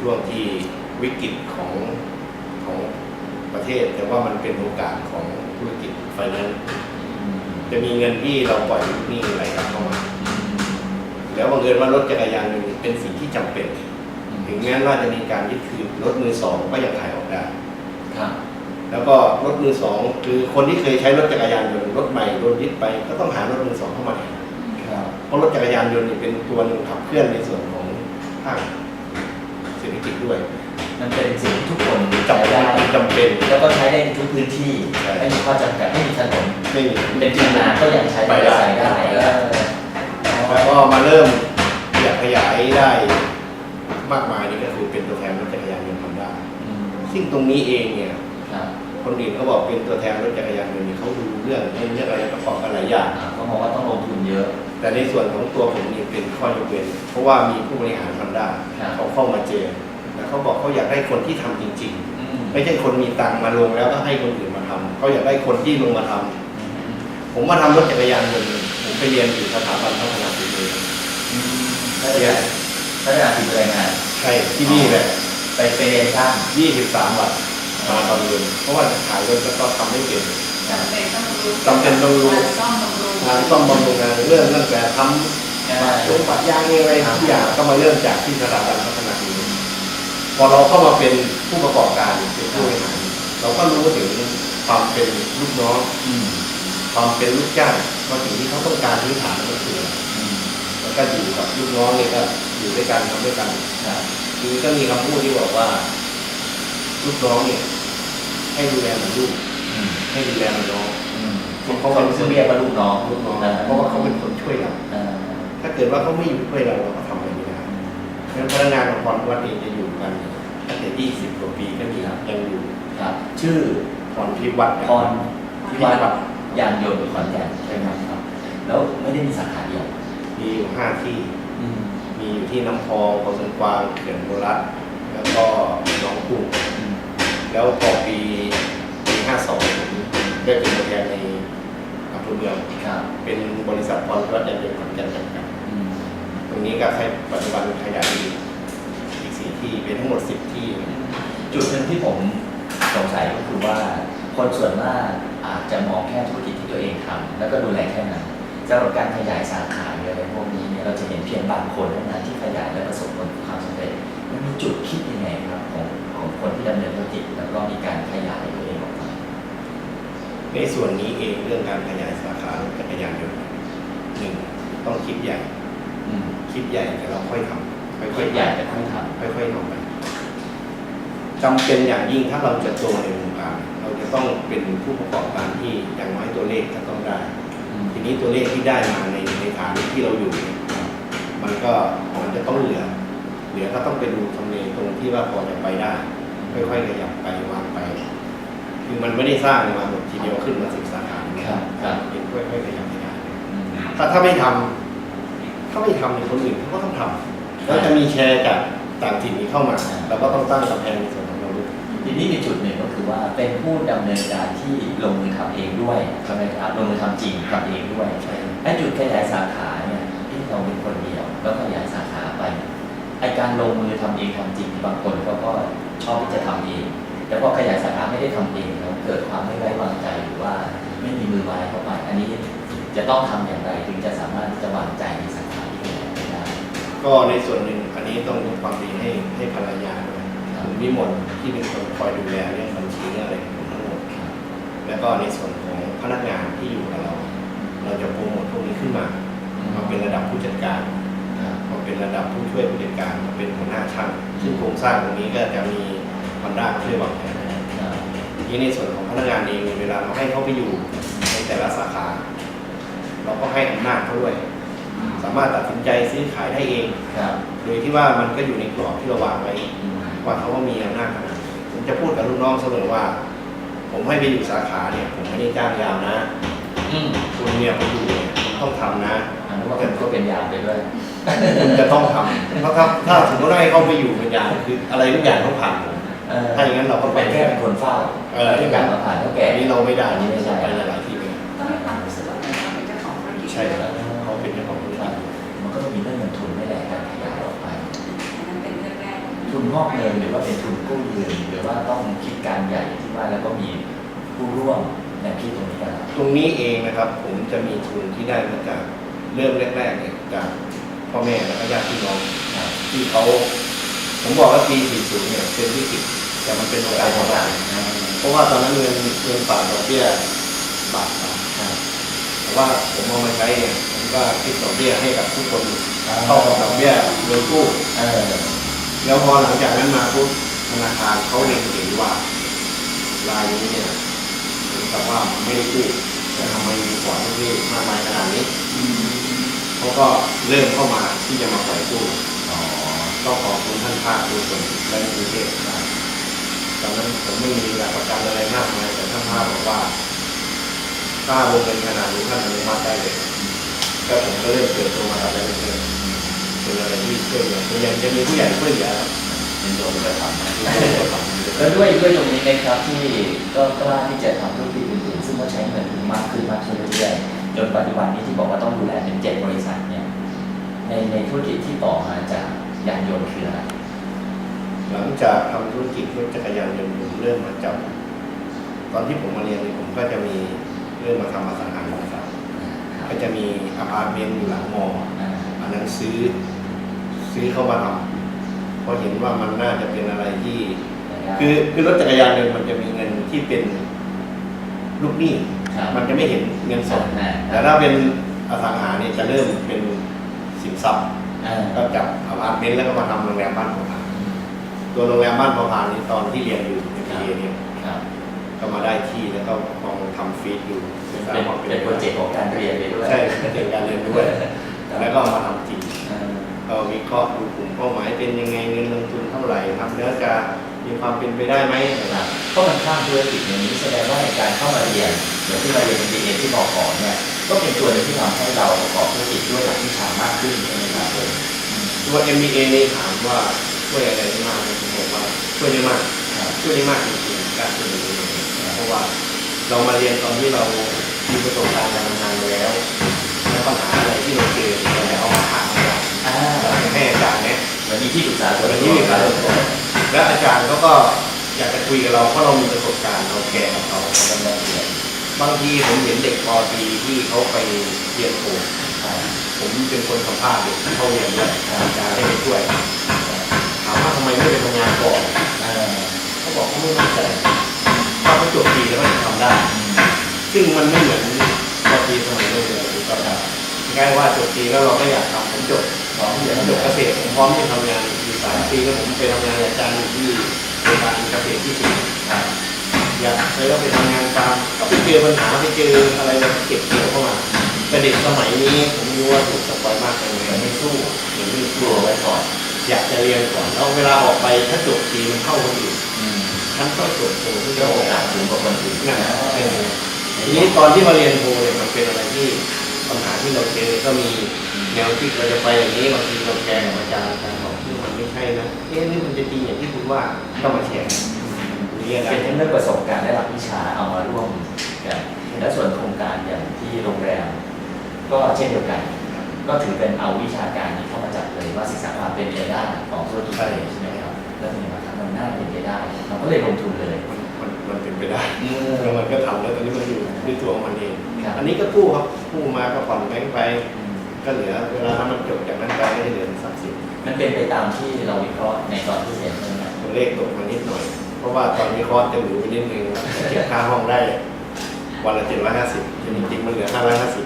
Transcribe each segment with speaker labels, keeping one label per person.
Speaker 1: ช่วงที่วิกฤตของของประเทศ แต่ว่ามันเป็นโอกาสของธุรกิจไฟแนนซ์
Speaker 2: อืม
Speaker 1: จะมีเงินที่เราปล่อยลูกหนี้ไหลกลับเข้ามา แล้วบังเอิญว่ารถจักรยานยนต์เป็นสิ่งที่จำเป็น ถึงแม้ว่าจะมีการยึดคืนรถมือสองก็ยังขายออกได้
Speaker 2: ครับ
Speaker 1: แล้วก็รถมือสองคือคนที่เคยใช้รถจักรยานยนต์รถใหม่โดนยึดไป ก็ต้องหารถมือสองเข้ามาแทน
Speaker 2: ครับ
Speaker 1: เพราะรถจักรยานยนต์นี่เป็นตัวหนึ่งขับเคลื่อนในส่วนของภาคเศรษฐ กิจด้วย
Speaker 2: มันเป็นสิ่งที่ทุกคน
Speaker 1: จำ
Speaker 2: ใช้
Speaker 1: เป็น
Speaker 2: ได้
Speaker 1: จำเป็น
Speaker 2: แล้วก็ใช้ได้ในทุกพื้นที่
Speaker 1: ใช่
Speaker 2: ไม่มีข้อจำกัดไม่มีถนน
Speaker 1: ไม่มี
Speaker 2: เป็นที่นาก็ยังใช้
Speaker 1: ไปได้
Speaker 2: ใช้ได้
Speaker 1: ไปได้
Speaker 2: เออ
Speaker 1: แล้วก็มาเริ่มขยับขยายได้มากมายนี่ก็คือเป็นตัวแทนรถจักรยานยนต์ฮอนด้า
Speaker 2: อืม
Speaker 1: ซึ่งตรงนี้เองเนี่ย
Speaker 2: ครับ
Speaker 1: คนอื่นเขาบอกเป็นตัวแทนรถจักรยานยนต์นี่เขาดูเรื่องเรื่องอะไรประกอบกันหลายอย่าง
Speaker 2: อ่าก็มองว่าต้องลงทุนเยอะ
Speaker 1: แต่ในส่วนของตัวผมนี่เป็นข้อยกเว้นเพราะว่ามีผู้บริหารฮอนด้า
Speaker 2: ครับ
Speaker 1: เขาเข้ามาเจอแล้ว เขาบอกเขาอยากได้คนที่ทำจริง
Speaker 2: อืม
Speaker 1: ๆไม่ใช่คนมีตังค์มาลงแล้วก็ให้คนอื่นมาทำเขาอยากได้คนที่ลงมาทำ
Speaker 2: อืม
Speaker 1: ผมมาทำรถจักรยานยนต์ผมไปเรียนอยู่สถาบันพัฒนาฝีมือ
Speaker 2: อืมพัฒนาพัฒนาฝีมือแรงงาน
Speaker 1: ใช่ที่นี่แหละ
Speaker 2: ไปไปเรียนช่าง
Speaker 1: 23วันมาตอนเรียนเพราะว่าจะขายรถแล้วก็ทำไม่เป็น
Speaker 3: จำเป็นต้องรู้
Speaker 1: จำเป็นต้องรู้
Speaker 3: การซ่อมบำรุง
Speaker 1: งานซ่อมบำรุงงานเริ่มตั้งแต่ทำ
Speaker 2: อ่า
Speaker 1: ลงปัดยางอะไรทุกอย่างก็มาเริ่มจากที่สถาบันพัฒนาฝีมือ พอเราเข้ามาเป็นผู้ประกอบการเป็นผู้บริหารเราก็รู้ถึงความเป็นลูกน้อง
Speaker 2: อืม
Speaker 1: ความเป็นลูกจ้างว่าสิ่งที่เขาต้องการพื้นฐานมันคืออะไร
Speaker 2: อืม
Speaker 1: แล้วก็อยู่กับลูกน้องเนี่ยก็อยู่ด้วยกันทำด้วยกัน
Speaker 2: ครับ
Speaker 1: คือก็มีคำพูดที่บอกว่า ลูกน้องเนี่ยให้ดูแลเหมือนลูก
Speaker 2: อืม
Speaker 1: ให้ดูแลเหมือนน้อง
Speaker 2: อืมเขาเป็นซึ่งเรียกว่าลูกน้อง
Speaker 1: ลูกน้องเพราะว่าเขาเป็นคนช่วยเรา
Speaker 2: อ่า
Speaker 1: ถ้าเกิดว่าเขาไม่อยู่ช่วยเราเราก็ เพราะฉะนั้นพนักงานของพรวัดเองจะอยู่กันตั้งแต่20กว่าปีก็มียังอยู่
Speaker 2: ครับชื่อ
Speaker 1: พรพิวัตร
Speaker 2: พรพิวัตรยานยนต์ขอนแก่นใช่ไหมครับ แล้วไม่ได้มีสาขาเดียว
Speaker 1: มีอยู่ห้าที่
Speaker 2: อืม
Speaker 1: มีอยู่ที่น้ำพองโพสนกวางเขื่อนโบรัสแล้วก็หนองกุ้ง
Speaker 2: อืม
Speaker 1: แล้วพอปีปี52ผมได้เป็นตัวแทนในอำเภอเมือง
Speaker 2: ครับ
Speaker 1: เป็นบริษัทพรวัดยานยนต์ขอนแก่นจำกัด
Speaker 2: อืม
Speaker 1: ต รงนี้ก็ให้ปัจจุบันขยายอีกอีกสี่ที่เป็นทั้งหมดสิบที่
Speaker 2: จุดหนึ่งที่ผมสงสัยก็คือว่าคนส่วนมากอาจจะมองแค่ธุรกิจที่ตัวเองทำแล้วก็ดูแลแค่นั้นสำหรับการขยายสาขาหรืออะไรพวกนี้เนี่ยเราจะเห็นเพียงบางคนเท่านั้นที่ขยายและประสบผลความสำเร็จมันมีจุดคิดยังไงครับของของคนที่ดำเนินธุรกิจแล้วก็มีการขยายตัวเองออกมา
Speaker 1: ในส่วนนี้เองเรื่องการขยายสาขารถจักรยานยนต์หนึ่งต้องคิดใหญ่
Speaker 2: อืม
Speaker 1: คิดใหญ่แต่เราค่อยทำค่
Speaker 2: ค่
Speaker 1: อ
Speaker 2: อยย
Speaker 1: ๆ
Speaker 2: ใหญ่แต่ค่อยท
Speaker 1: ค่อยๆทำไปจำเป็นอย่างยิ่งถ้าเราจะโตในวงการเราจะต้องเป็นผู้ประกอบการที่อย่างน้อยตัวเลขจะต้องได้ำ
Speaker 2: อืม
Speaker 1: ทีนี้ตัวเลขที่ได้มาในในฐานที่เราอยู่เนี่ยมันก็มันจะต้องเหลือ เหลือก็ต้องไปดูทำเลตรงที่ว่าพอจะไปได้ค่อยๆขยับไปวางไปคือมันไม่ได้สร้างมาหมดทีเดียวขึ้นมาสิบสาขาเนี่ย
Speaker 2: ครับครับ
Speaker 1: เป็นค่อยๆขยับขยาย
Speaker 2: อืม
Speaker 1: ถ้าถ้าไม่ทำ ถ้าไม่ทำเนี่ยคนอื่นเขาก็ต้องทำแล้วจะมีแชร์จากต่างถิ่นนี้เข้ามาเราก็ต้องตั้งกำแพงในส่วนของเราด้วย
Speaker 2: ทีนี้มีจุดหนึ่งก็คือว่าเป็นผู้ดำเนินการที่ลงมือทำเองด้วยใช่ไหมครับลงมือทำจริงทำเองด้วย
Speaker 1: ใช่
Speaker 2: ไอ้จุดขยายสาขาเนี่ยที่เราเป็นคนเดียวแล้วขยายสาขาไปไอ้การลงมือทำเองทำจริงบางคนเขาก็ชอบที่จะทำเองแต่พอขยายสาขาไม่ได้ทำเองแล้วเกิดความไม่ไว้วางใจหรือว่าไม่มีมือไม้เข้าไปอันนี้จะต้องทำอย่างไรถึงจะสามารถที่จะวางใจในสาขาที่ขยายไปได้
Speaker 1: ก็ในส่วนหนึ่งอันนี้ต้องยกความดีให้ให้ภรรยาด้วย
Speaker 2: ครับ
Speaker 1: คุณวิมลที่เป็นคนคอยดูแลเรื่องบัญชีเรื่องอะไรทั้งหมดแล้วก็ในส่วนของพนักงานที่อยู่กับเรา เราจะโปรโมทพวกนี้ขึ้นมามาเป็นระดับผู้จัดการมาเป็นระดับผู้ช่วยผู้จัดการมาเป็นหัวหน้าช่างซึ่งโครงสร้างตรงนี้ก็จะมีคอนด้าช่วยวางแผนทีนี้ในส่วนของพนักงานเองเวลาเราให้เขาไปอยู่ในแต่ละสาขา เราก็ให้อำนาจเขาด้วย สามารถตัดสินใจซื้อขายได้เอง
Speaker 2: ครับ
Speaker 1: โดยที่ว่ามันก็อยู่ในกรอบที่เราวางไว้
Speaker 2: อืม
Speaker 1: ว่าเขาก็มีอำนาจขนาดไหนผมจะพูดกับลูกน้องเสมอว่า ผมให้ไปอยู่สาขาเนี่ย ผมไม่ได้จ้างยาวนะ
Speaker 2: อืม
Speaker 1: คุณเนี่ยไปอยู่เนี่ยคุณต้องท
Speaker 2: เป็นยามไปด้วย
Speaker 1: คุณจะต้องทำเพราะถ้าถ้าสมมติว่าให้เขาไปอยู่เป็นยามคืออะไรทุกอย่างต้องผ่านผม
Speaker 2: เออ
Speaker 1: ถ้าอย่างนั้นเราก็ไป
Speaker 2: เป็นแค่ เป็นคนเฝ้า
Speaker 1: เออ
Speaker 2: ทุกอย่างมาผ่านเท่าแก่
Speaker 1: อันนี้เราไม่ได้
Speaker 2: อันนี้ไม่ใช่
Speaker 1: ไปหลายๆที่เลย
Speaker 3: ต้องมีความรู้สึกว่าเป็นเขาเป็นเจ้าของธุรกิจ
Speaker 1: ใช่ครับ
Speaker 2: ทุน
Speaker 3: ง
Speaker 2: อกเงินหรือว่าเป็นทุนกู้ยืมหรือว่าต้องคิดการใหญ่ที่ว่าแล้วก็มีผู้ร่วมแนวคิดตรงนี้กัน
Speaker 1: ตรงนี้เองนะครับ ผมจะมีทุนที่ได้มาจากเริ่มแรกๆเนี่ยจากพ่อแม่และก็ญาติพี่น้อง
Speaker 2: ครับ
Speaker 1: ที่เขาผมบอกว่าปี 40 เนี่ยเป็นวิกฤตแต่มันเป็นโอกาสของเราเพราะว่าตอนนั้นเงินเงินฝากดอกเบี้ยบาทบาท
Speaker 2: ครับ
Speaker 1: แต่ว่าผมเอามาใช้เนี่ยผมก็คิดดอกเบี้ยให้กับทุกคนเท่ากับดอกเบี้ยเงินกู้
Speaker 2: เออ
Speaker 1: แล้วพอหลังจากนั้นมาปุ๊บธนาคารเขาเล็งเห็นว่ารายนี้เนี่ยเหมือนกับว่าไม่ได้กู้แต่ทำไมมีก่อนที่มากมายขนาดนี้เขาก็เริ่มเข้ามาที่จะมาปล่อยกู้
Speaker 2: อ๋อ
Speaker 1: ก็ขอบคุณท่านภาคทุกคนและในกรุงเทพตอนนั้นผมไม่มีหลักประกันอะไรมากมายแต่ท่านภาคบอกว่าถ้าวงเงินขนาดนี้ท่านอนุมัติได้เลยก็ผมก็เริ่มเกิดตัวมาทำได้เลย เป็นอะไรที่ช่วยเหลือยังจะมีผู้ใหญ่ช่วยเหลือครับ
Speaker 2: เป็นตัวกระทำนะ
Speaker 1: ที่ช่วยเหลือครับ
Speaker 2: แล้วด้วยด้วยตรงนี้นะครับที่ก็กล้าที่จะทำธุรกิจอื่นๆซึ่งก็ใช้เงินมากขึ้นมากขึ้นเรื่อยๆจนปัจจุบันนี้ที่บอกว่าต้องดูแลเป็นเจ็ดบริษัทเนี่ยในในธุรกิจที่ต่อมาจากยานยนต์คืออะไร
Speaker 1: หลังจากทำธุรกิจรถจักรยานยนต์ผมเริ่มมาจับตอนที่ผมมาเรียนเนี่ยผมก็จะมีเริ่มมาทำอสังหาริมทรัพย์ก็จะมีอพาร์ตเมนต์อยู่หลังมอ
Speaker 2: อั
Speaker 1: นนั้นซื้อ ซื้อเข้ามาทำเพราะเห็นว่ามันน่าจะเป็นอะไรที่ คือคือรถจักรยานยนต์มันจะมีเงินที่เป็นลูกหนี้
Speaker 2: ครับ
Speaker 1: มันจะไม่เห็นเงินสด
Speaker 2: อ่า
Speaker 1: แต่ถ้าเป็นอสังหาเนี่ยจะเริ่มเป็นสินทรัพย์
Speaker 2: อ่า
Speaker 1: ก็จับอพาร์ตเมนต์แล้วก็มาทำโรงแรมบ้านของเราตัวโรงแรมบ้านพอพานนี้ตอนที่เรียนอยู่ในปีเนี่ย
Speaker 2: ครับ
Speaker 1: ก็มาได้ที่แล้วก็ลองทำฟีดอยู่ศึกษา
Speaker 2: เป็น
Speaker 1: ความ
Speaker 2: เป็นโปรเจกต์ของการเรียนไปด้วย
Speaker 1: ใช่เป็นการเรียนด้วย แล้วก็มาทำจริง
Speaker 2: อ่า
Speaker 1: ก็วิเคราะห์ดูกลุ่มเป้าหมายเป็นยังไงเงินลงทุนเท่าไหร่ทำแล้วจะมีความเป็นไปได้ไหม
Speaker 2: ครับเพราะมันข้ามธุรกิจอย่างนี้แสดงว่าในการเข้ามาเรียนหรือที่มาเรียน MBA ที่บอกก่อนเนี่ยก็เป็นตัวหนึงที่ทำให้เราประกอบธุรกิจด้วยหลักวิชามากขึ้นใช่ไหมครับผม
Speaker 1: ตัว MBA นี่ถามว่าช่วยอะไรได้มากไหมผมบอกว่าช่วยได้มาก
Speaker 2: ครับ
Speaker 1: ช่วยได้มากจริงๆการช่วยเหลือเพราะว่าเรามาเรียนตอนที่เรามีประสบการณ์การทำงานมาแล้วแล้วปัญหาอะไรที่เราเจอเราจะเอามาถาม ให้อาจารย์เนี่ย
Speaker 2: เหมือนมีที่ปรึกษาวน
Speaker 1: วัน
Speaker 2: ตั
Speaker 1: นี้
Speaker 2: ว
Speaker 1: มีการและอาจารย์เขาก็อยากจะคุยกับเราเพราะเรามีประสบการณ์เราแชร์กับเขา
Speaker 2: กำลังเรียน
Speaker 1: บางทีผมเห็นเด็กปตรีที่เขาไปเรียนโท
Speaker 2: อ่า
Speaker 1: ผมเป็นคนสัมภาษณ์เด็กที่เขาเรียนด้วยอาจารย์ให้ไปช่วยถามว่าทำไมไม่ไปทำงานก่อนเขาบอกเขาไม่มั่นใจถ้าเขาจบปีแล้วก็จะทำได้ ซึ่งมันไม่เหมือนปตรีสมัยเราเรียนถูกต้องครับง่ายว่าจบปีแล้วเราก็อยากทำผมจบ
Speaker 2: จะ
Speaker 1: ผมจบเกษตรผมพร้อมที่จะทำงานอยู่สามปีแล้วผมไปทำงานอาจารย์อยู่ที่โรงพยาบาลเกษตรที่สิงห์
Speaker 2: ครับ
Speaker 1: อยากเคยก็ไปทำงานตามก็ไปเจอปัญหาไปเจออะไรเก็บเกี่ยวเข้ามาแต่เด็กสมัยนี้ผมรู้ว่าถูกสปอยมากเลย
Speaker 2: ไม่สู้
Speaker 1: หมือไม่
Speaker 2: กลัวไว้ก่อน
Speaker 1: อยากจะเรียนก่อนแล้วเวลาออกไปถ้าจบปีมันเข้าคนอื่น
Speaker 2: อืม
Speaker 1: ฉันก็จบโทที่จะ
Speaker 2: โอ
Speaker 1: กาส
Speaker 2: สูงกว่าคนอื่น
Speaker 1: นั่น
Speaker 2: นะ
Speaker 1: เองทีนี้ตอนที่มาเรียนโทเนี่ยมันเป็นอะไรที่ปัญหาที่เราเจอก็มี แนวคิดเราจะไปอย่างนี้บางทีเราแชร์กับอาจารย์อาจารย์บอกที่มันไม่ใช่นะเอ๊ะนี่มันจะจริงอย่างที่คุณว่าก็มาแชร์นี่อาจาร
Speaker 2: เป็น
Speaker 1: ย์
Speaker 2: ทั้งเรื่องประสบการณ์และหลักวิชาเอามาร่วมกันและส่วนโครงการอย่างที่โรงแรม ก็เช่นเดียวกัน ก็ถือเป็นเอาวิชาการนี้เข้ามาจับเลยว่าศึกษาความเป็นไปได้ของธุรกิจเลยใช่ไหมครับแล้วเป็นยังไงครับมันน่าเป็นไปได้เราก็เลยลงทุนเลย
Speaker 1: มันมันมันเป็นไปได้
Speaker 2: อื
Speaker 1: แล้วมันก็ทำแล้วตอนนี้มันอยู่ด้วยตัวของมันเอง
Speaker 2: ครับ
Speaker 1: อันนี้ก็กู้ครับกู้มาก็ผ่อนแบงค์ไป ก็เหลือเวลาถ้ามันจบจากนั้นไปก็จะเหลือทรัพย์สิน
Speaker 2: มันเป็นไปตามที่เราวิเคราะห์ในตอนที่เรียนใช่ไหมครับ
Speaker 1: ตัวเลขตกมานิดหน่อย เพราะว่าตอนนี้คอร์สจะหรูไปนิดนึงเก็บค่าห้องได้วันละเจ็ดร้อยห้าสิบจริงๆมันเหลือห้าร้อยห้าสิบ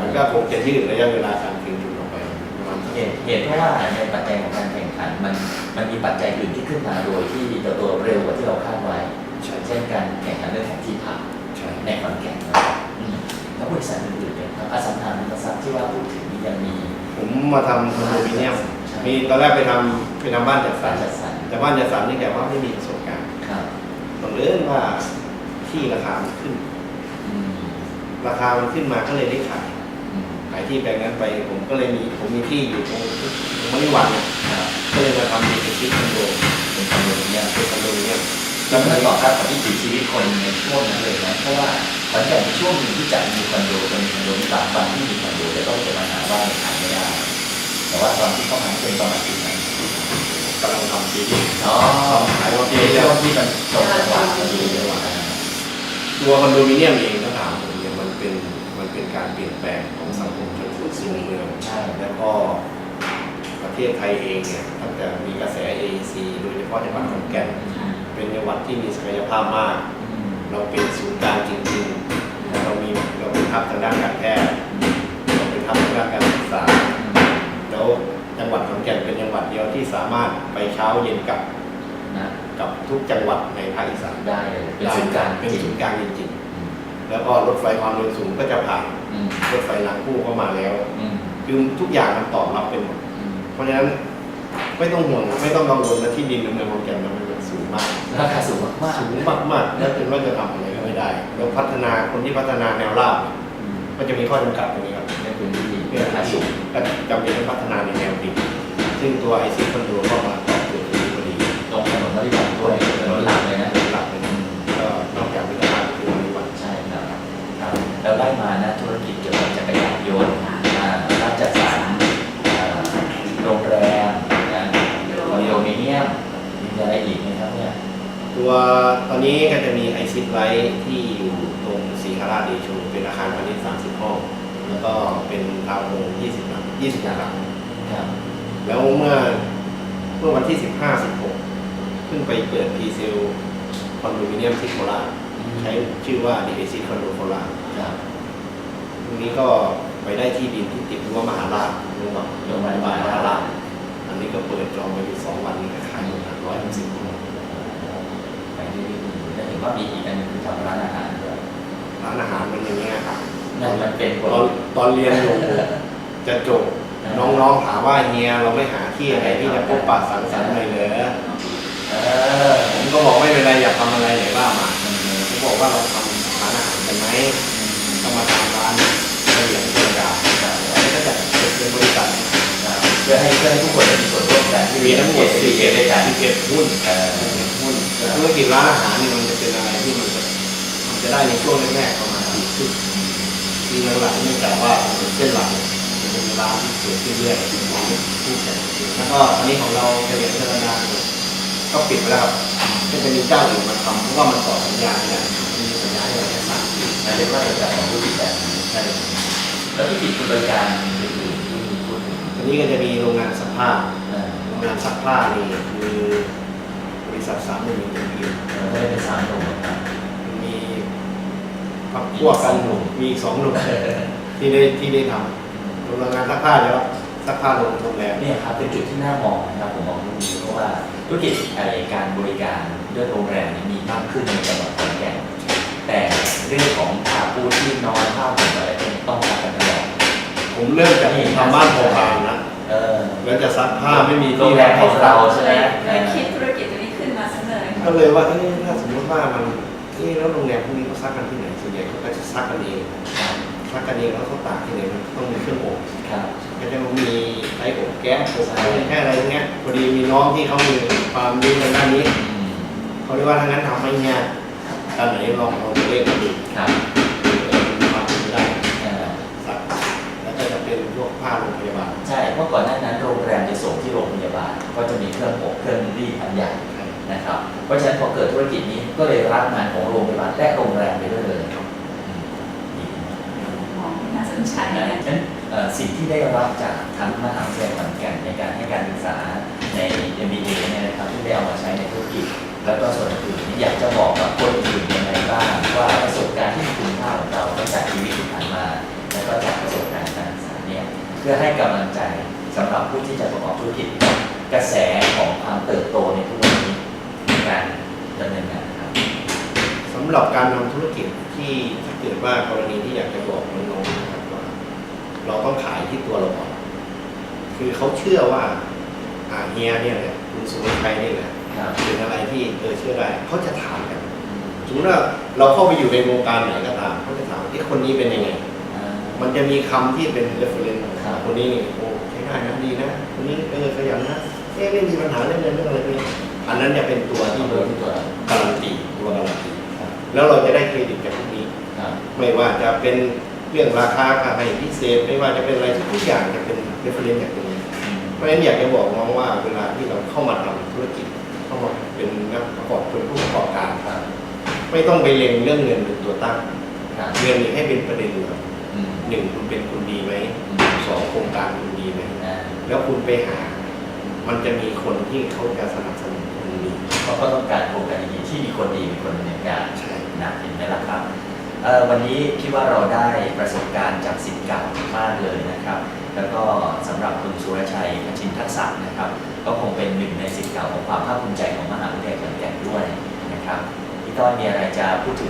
Speaker 1: มันก็คงจะยืดระยะเวลาการคืนทุนออกไปประมาณ
Speaker 2: เหตุเหตุเพราะว่าในปัจจัยของการแข่งขันมันมันมีปัจจัยอื่นที่ขึ้นมาโดยที่เติบโตเร็วกว่าที่เราคาดไว้
Speaker 1: ใช่
Speaker 2: เช่นการแข่งขันเรื่องของที่พัก
Speaker 1: ใช่
Speaker 2: ในขอนแก่นนะครับอืมแล้วบริษัทอื่นๆเนี่ยครับอสังหาริมทรัพย์ที่ว่าพูดถึงนี่ ยังมี
Speaker 1: ผมมาทำคอนโดมิเนียมมีตอนแรกไปทำไปทำบ้านจัดสร
Speaker 2: การรจัดสรร
Speaker 1: แต่บ้านจัดสรรนี่แกว่าไม่มีประสบการณ์
Speaker 2: ครับ
Speaker 1: บังเอิญว่าที่ราคามันขึ้น
Speaker 2: อืม
Speaker 1: ราคามันขึ้นมาก็เลยได้ขาย
Speaker 2: อืม
Speaker 1: ขายที่แปลงนั้นไปผมก็เลยมีผมมีที่อยู่ตรงตรงมะลิวันเนี่ย
Speaker 2: ครับ
Speaker 1: ก็เลยมาทำเป็นที่คอนโด
Speaker 2: เป็นคอนโดมิเนียม
Speaker 1: เป็นคอนโดมิเนียม
Speaker 2: แล้วมันต่อครับกับวิถีชีวิตคนในช่วงนั้นเลยนะเพราะว่า ขอนแก่นเป็นช่วงหนึ่งที่จะมีคอนโดจะมีคอนโดมีบางบางที่มีคอนโดแล้วก็จะมาหาว่าขายไม่ได้แต่ว่าตอนที่เข้ามาเป็นประมาณปีไหน
Speaker 1: กำลังทำปีนี้
Speaker 2: อ๋อขายว่าเป็นช่วงที่มันตกจังหวะพอดีเลยว่า
Speaker 1: ตัวคอนโดมิเนียมเองถ้าถามผมเนี่ยมันเป็นมันเป็นการเปลี่ยนแปลงของสังคมชนบทสู่เมือง
Speaker 2: ใช่
Speaker 1: แล้วก็ประเทศไทยเองเนี่ยตั้งแต่มีกระแส AEC โดยเฉพาะจังหวัดขอนแก่นเป็นจังหวัดที่มีศักยภาพมาก เราเป็นศูนย์กลางจริงๆ เรามีเราเป็นทับทางด้านการแพทย์เราเป็นทับทางด้านการศึกษา แล้วจังหวัดขอนแก่นเป็นจังหวัดเดียวที่สามารถไปเช้าเย็นกลับ
Speaker 2: นะ
Speaker 1: กับทุกจังหวัดในภาคอีสาน
Speaker 2: ได้เลยเป็นศูนย์กลาง
Speaker 1: เป็น
Speaker 2: จริง
Speaker 1: ศูนย์กลางจริง
Speaker 2: อืม
Speaker 1: ๆแล้วก็รถไฟความเร็วสูงก็จะผ่าน
Speaker 2: อืม
Speaker 1: รถไฟรางคู่เข้ามาแล้ว
Speaker 2: อืม
Speaker 1: คือทุกอย่างมันตอบรับเป็นหมด
Speaker 2: อืม
Speaker 1: เพราะฉะนั้นไม่ต้องห่วงไม่ต้องกังวลนะที่ดินในเมืองขอนแก่นมันเป็นสูงมาก
Speaker 2: ราคาสูงมาก
Speaker 1: สูงมากๆแล้วเป็นว่าจะทำอะไรก็ไม่ได้แล้วพัฒนาคนที่พัฒนาแนวราบเนี่ย
Speaker 2: ๆอืม
Speaker 1: ก็จะมีข้อจำกัดตรงนี้ครับ
Speaker 2: ในพื้นที่
Speaker 1: เพื่อ
Speaker 2: ราคา
Speaker 1: ที่
Speaker 2: สูง
Speaker 1: ก็จำเป็นต้องพัฒนาในแนวดิ่งซึ่งตัวไอซีคอนโดก็มาตอบโจทย์ตรงนี้พอดี
Speaker 2: ตรงถนนมะลิวันด้วยถนนหลักเลยนะ
Speaker 1: หลักเลย
Speaker 2: อื
Speaker 1: นะ
Speaker 2: ม
Speaker 1: ก็นอกจากวิทยาคือวันวัน
Speaker 2: ใช่ครับครับแล้วไล่มานะธุรกิจเกี่ยวกับจักรยานยนต์อ่าร้านจัดสรรอ่าโรงแรมนะคอนโดมิเนียมมีอะไรอีกไหมครับเนี่ย
Speaker 1: ตัวตอนนี้ก็จะมีไอซิไลท์ที่อยู่ตรงศรีคาราชเดโชเป็นอาคารพาณิชย์30 ห้อง แล้วก็เป็นทาวน์โฮม20หลัง20หลัง
Speaker 2: ครับ
Speaker 1: แล้วเมื่อเมื่อวันที่ 15 16เพิ่งไปเปิดพีเซลคอนโดมิเนียมที่โคราชใช้ชื่อว่า d ี c คอนโดโคราช
Speaker 2: ครับ
Speaker 1: ตรงนี้ก็ไปได้ที่ดินที่ติดรั้วมหาราชโรงพยาบาลโรงพยาบาลมหาราชอันนี้ก็เปิดจองไปอยู่สองวันนี้ก็ขายหมดร้อยหกสิบคน
Speaker 2: ไปเรื่อยๆแล้วเห็นว่ามีอีกอันหนึงคือทำร้านอาหารด้วย
Speaker 1: ร้านอาหารมันอย่างเงี้ยครับ
Speaker 2: นั่นมันเป็นค
Speaker 1: ตอนตอนเรียนอยู่จะจบน้องๆถามว่าเฮียเราไม่หาที่อะไรที่จะพบปะสังสรรค์เลยเหรอ
Speaker 2: เออ
Speaker 1: ผมก็บอกไม่เป็นไรอยากทำอะไรไหนบ้างมาผมบอกว่าเราทำร้านอาหารกันไหมก็มาทำร้านเฉลียงเชียงดาวอันนี้ก็จะเป็นบริษัท
Speaker 2: เพื่อให้เพื่อให้ทุกคนมีส่วนร่วมกัน
Speaker 1: มีทั้งหมด
Speaker 2: สี่เกด้วยกัน
Speaker 1: 11หุ้น
Speaker 2: เออ
Speaker 1: หุ้นธุรกิจร้านอาหารนี่มันจะเป็นอะไรที่มันจะมันจะได้ในช่วงแรกๆประมาณปีครึ่งปีหลังๆเนื่องจากว่าเส้นหลักมันจะมีร้านที่เกิดขึ้นเรื่อยๆคู่แข่งแล้วก็ตอนนี้ของเราเฉลี่ยเทศดานเนี่ยก็ปิดไปแล้วครับก็จะมีเจ้าอื่นมาทำเพราะว่ามันต่อสัญญาเนี่ย สามปี
Speaker 2: นั่นเป็นมาตรการของผู้ติดแบบนี้ใช่แล้วที่ติดบริการอื่นๆที่มีพูดถึง
Speaker 1: ทีนี้ก็จะมีโรงงานซักผ้า
Speaker 2: เออ
Speaker 1: โรงงานซักผ้านี่คือบริษัทสามหนึ่งหนึ่งเดียว
Speaker 2: ไม่ได้เป็นสามหนุ่มครับ
Speaker 1: มีพักพวกกันหนุ่มมีสองหนุ่มที่ได้ที่ได้ทำโรงงานซักผ้าแล้วซักผ้าโรงโรงแรม
Speaker 2: เนี่ยครับเป็นจุดที่น่ามองนะครับผมมองตรงนี้เพราะว่าธุรกิจอะไรการบริการด้วยโรงแรมนี่ยมีมากขึ้นในจังหวัดขอนแก่นแต่ เรื่องของผ้าปูที่นอนผ้าห่มอะไรพวกนี้ต้องการกันตลอด
Speaker 1: ผมเริ่มจากทำบ้านโครงการนะ
Speaker 2: เออ
Speaker 1: แล้วจะซักผ้าไม่มี
Speaker 2: โร
Speaker 1: ที่
Speaker 2: งแรมของเราใช่ไหม
Speaker 3: เลยคิดธุรกิจตัวนี้ขึ้นมาเสนอ
Speaker 1: ก็เลยว่าเอ้ยถ้าสมมติว่ามันเอ้ยแล้วโรงแรมพวกนี้เขาซักกันที่ไหนส่วนใหญ่เขาก็จะซักกันเองซักกันเองแล้วเขาตากที่ไหนมันต้องมีเครื่องอบ
Speaker 2: ครับ
Speaker 1: ก็จะมีไฟอบแก๊สอบอะไรแค่อะไรเงี้ยพอดีมีน้องที่เขามีความรู้ในด้านนี้
Speaker 2: อืม
Speaker 1: เขาเรียกว่าถ้างั้นทำไม่ง่าย ตอนไหนลองเอาตัวเลขมาดู
Speaker 2: ครับ
Speaker 1: เออมีความเป็นไปได้
Speaker 2: เออ
Speaker 1: สักแล้วก็จะเป็นพวกผ้าโรงพยาบาล
Speaker 2: ใช่ เพราะก่อนหน้านั้นโรงแรมจะส่งที่โรงพยาบาล ก็จะมีเครื่องอบเครื่องรีดอันใหญ่นะครับ เพราะฉะนั้นพอเกิดธุรกิจนี้ก็เลยรับงานของโรงพยาบาลและโรงแรมไปด้วยเลยอืมดีนะ
Speaker 3: มองน่าสนใจ
Speaker 2: ฉะ
Speaker 3: นะ
Speaker 2: นั้นเอ่อสิ่งที่ได้รับจากทั้งมหาวิทยาลัยขอนแก่นในการให้การศึกษาใน MBA เนี่ยนะครับที่ได้เอามาใช้ในธุรกิจ แล้วก็ส่วนอื่นๆนี่อยากจะบอกกับคนอื่นยังไง บ้างว่าประสบการณ์ที่มีคุณค่าของเราตั้งแต่ชีวิตที่ผ่านมา แล้วก็จากประสบการณ์การศึกษาเนี่ยเพื่อให้กำลังใจสำหรับผู้ที่จะประกอบธุรกิจกระแสของความเติบโตในทุกวันนี้ในการดำเนินงานครับ
Speaker 1: สำหรับการทำธุรกิจที่ถ้าเกิดว่ากรณีที่อยากจะบอกน้องๆนะครับว่าเราต้องขายที่ตัวเราก่อนคือเขาเชื่อว่าอาเฮียเนี่ยแหละคุณสุริชัยเนี่ยแหละ
Speaker 2: ครับ
Speaker 1: เป็นอะไรที่เออเชื่อได้เขาจะถามกัน สมมติว่าเราเข้าไปอยู่ในวงการไหนก็ตามเขาจะถามไอ้คนนี้เป็นยังไง
Speaker 2: อ่า
Speaker 1: มันจะมีคำที่เป็น reference
Speaker 2: ครับ
Speaker 1: คนนี้นี่โอ้ใช้ได้นะดีนะ คนนี้เออขยันนะเอ๊ะไม่มีปัญหาเรื่องเงินเรื่องอะไรพวกนี้อันนั้นจะเป็นตัวที่
Speaker 2: ที่
Speaker 1: เรา
Speaker 2: เบอร์ที่ตัวเรา
Speaker 1: การันตีตัวการันตี
Speaker 2: ครับ
Speaker 1: แล้วเราจะได้เครดิตจากพวกนี้
Speaker 2: ครับ
Speaker 1: ไม่ว่าจะเป็นเรื่องราคาค่าให้พิเศษไม่ว่าจะเป็นอะไรทุกๆอย่างจะเป็น reference จากตรงนี้
Speaker 2: อืม
Speaker 1: เพราะฉะนั้นอยากจะบอกน้องว่าเวลาที่เราเข้ามาทำธุรกิจเข้ามาเป็นนักประกอบเป็นผู้ประกอบการ
Speaker 2: ครับ
Speaker 1: ไม่ต้องไปเล็งเรื่องเงินเป็นตัวตั้ง
Speaker 2: ครับ
Speaker 1: เงินนี่ให้เป็นประเด็นก่อน
Speaker 2: อืม
Speaker 1: หนึ่งคุณเป็นคนดีไหม
Speaker 2: อืม
Speaker 1: สองโครงการคุณดีไหม
Speaker 2: อ่า
Speaker 1: แล้วคุณไปหา มันจะมีคนที่เขาจะสนับสนุนคุณดี
Speaker 2: เขาก็ต้องการโครงการดีๆที่มีคนดีมีคนดำเนินการ
Speaker 1: ใช่
Speaker 2: นะเห็นไหมล่ะครับเอ่อวันนี้คิดว่าเราได้ประสบการณ์จากสิทธิ์เก่ามากเลยนะครับ แล้วก็สำหรับคุณสุรชัยพชินทักษะนะครับ ก็คงเป็นหนึ่งในสิทธิ์เก่าของความภาคภูมิใจ ต้อยมีอะไรจะพูดถึง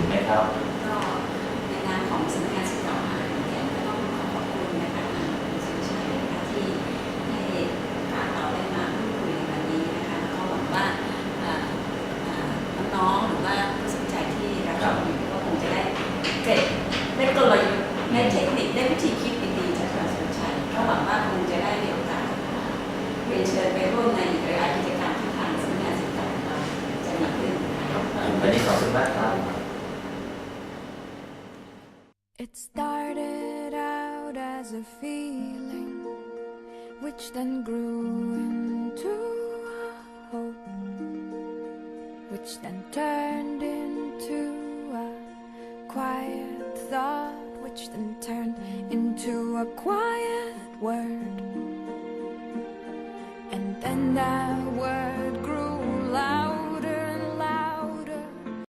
Speaker 2: That
Speaker 4: It started out as a feeling which then grew into a hope which then turned into a quiet thought which then turned into a quiet word. And then that word